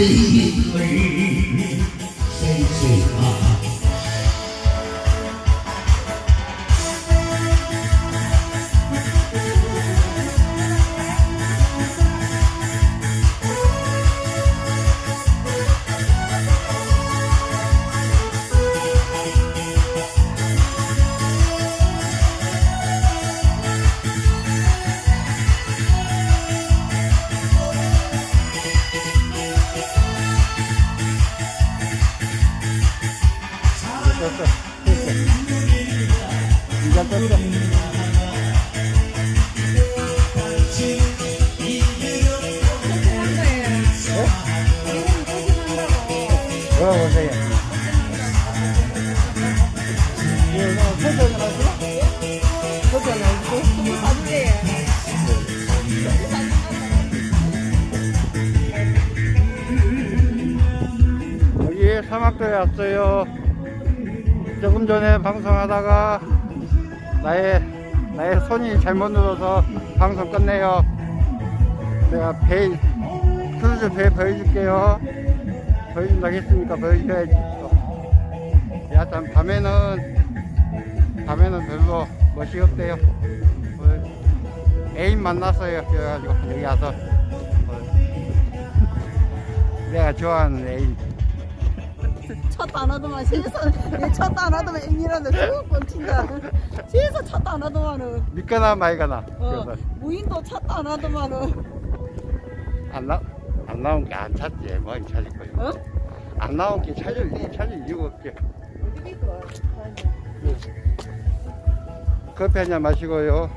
내 됐어. 이제? 여기 사막도에 왔어요. 조금 전에 방송하다가 나의 나의 손이 잘못 눌러서 방송 끝내요. 내가 배 크루즈 배 보여줄게요. 보여준다고 했으니까 보여줘야지. 여하튼 밤에는 밤에는 별로 멋이 없대요. 어, 애인 만났어요. 그래가지고 여기 와서 어, 내가 좋아하는 애인. 첫도 안 하더만 세서 첫도 안 하더만 애미라는 수번 친다 세서 첫도 안 하더만은 믿거나 말거나. 어, 그래서 무인도 첫도 안 하더만은 안, 나, 안 나온 게 안 찾지. 뭐 찾을 거예요. 어? 안 나온 게 찾을, 이- 찾을 이유가 없지. 어디? 커피 한잔 마시고요.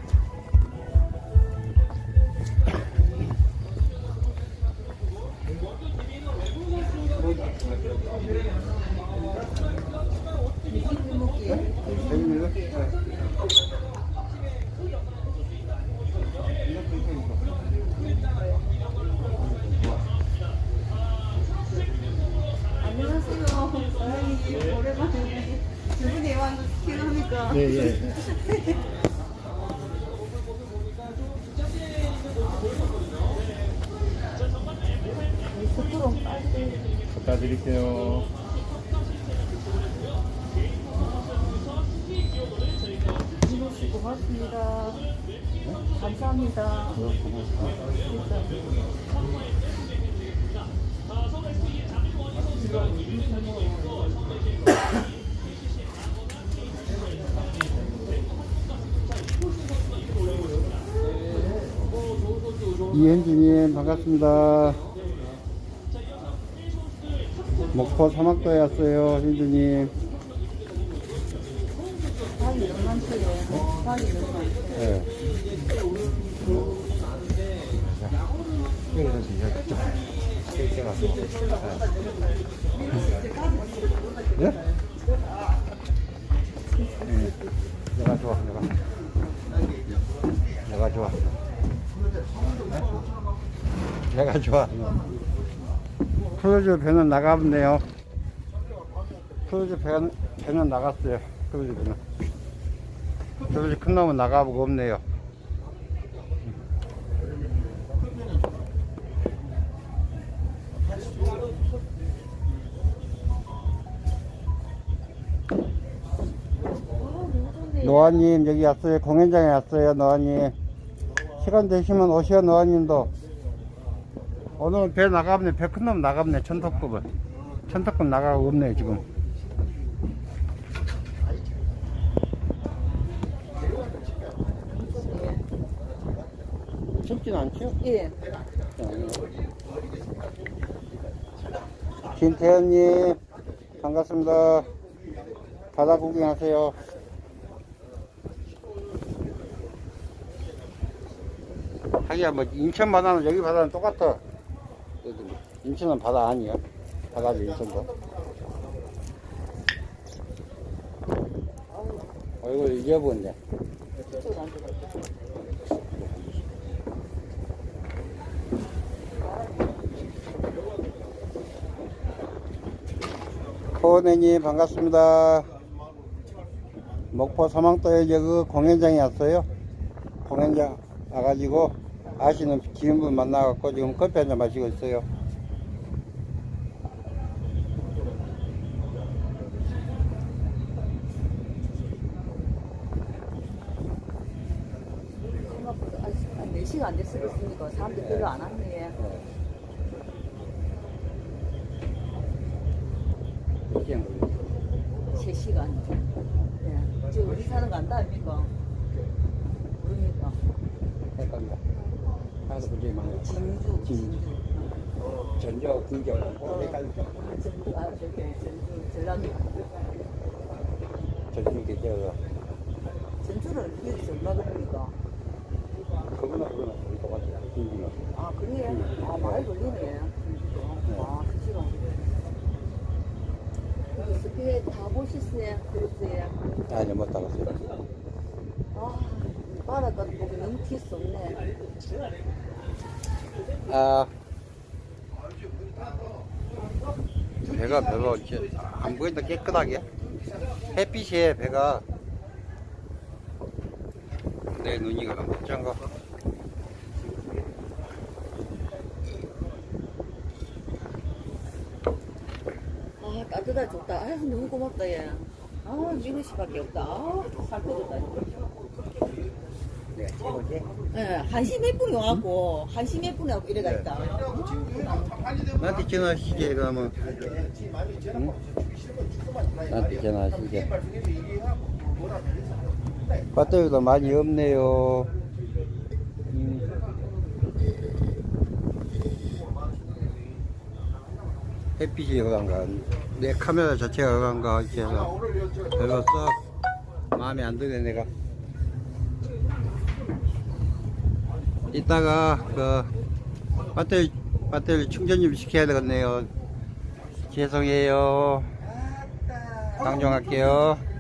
안녕하세요 사장님 오랜만에 스킨하니까 예. 숯불은 빨리 갖다 드릴게요. 이루시고 고맙습니다 감사합니다 진짜. 이현주님, 반갑습니다. 목포 사막도에 왔어요. 예? 예. 내가 좋아, 내가. 내가 좋아. 내가 좋아. 크루즈 배는 나가봤네요. 크루즈 배는, 배는 나갔어요. 크루즈 배는. 크루즈 큰 놈은 나가보고 없네요. 노아님 여기 왔어요 공연장에 왔어요 노아님 시간 되시면 오시오 노아님도 오늘은 배 나가봤네 배 큰 놈 나가봤네 천턱급은. 천턱급 나가고 없네 지금. 춥진 않죠? 예. 김태현님 반갑습니다. 바다 구경하세요. 하기야 뭐 인천 바다는 여기 바다는 똑같아 인천은 바다 아니야 바다지 인천도 얼굴 잊어버렸네 코네님 반갑습니다. 목포 사망도에 여기 공연장에 왔어요. 공연장 와가지고 아시는 기운분 만나갖고 지금 커피 한잔 마시고 있어요. 네 시간 안 됐으니까 사람들 별로 안 왔네. 그냥 3시간. 네. 지금 뭐 네. 우리 사는 거 안다 아닙니까? 모르니까. 헷갈다 하나도 문제가 많아요. 진주, 진주. 진주. 전저 군경 헷갈린다. 아, 전주, 아, 저기, 전주, 전라도. 저쪽에 저 전주를 여기서 얼마 걸립니까? 그거나 그거나 거의 똑같아요. 군기는. 아, 그래요? 아, 많이 걸리네. 아, 그 시간. 스피에 다 보셨어요? 그랬어요? 아니 못 따랐어요. 아, 바닷가 보기 너무 티수 없네. 아 배가 별로 이렇게 안 보인다 깨끗하게 햇빛에 배가 내 눈이 그럼 짠가 아, 따뜻하 좋다. 아유, 너무 고맙다, 얘. 아, 민우 씨밖에 없다. 아, 살펴줬다. 네 최고지 예, 한시 몇 분이 와갖고, 한시 몇 분에 하고 이래가 있다. 나한테 전화하시게 그러면. 응? 나한테 전화하시게. 배터리도 많이 없네요. 음. 햇빛이 그런가? 내 카메라 자체가 그런가? 이렇게 해서. 별로 썩 마음에 안 드네 내가 이따가 그 배터리 배터리 충전 좀 시켜야 되겠네요. 죄송해요. 강정할게요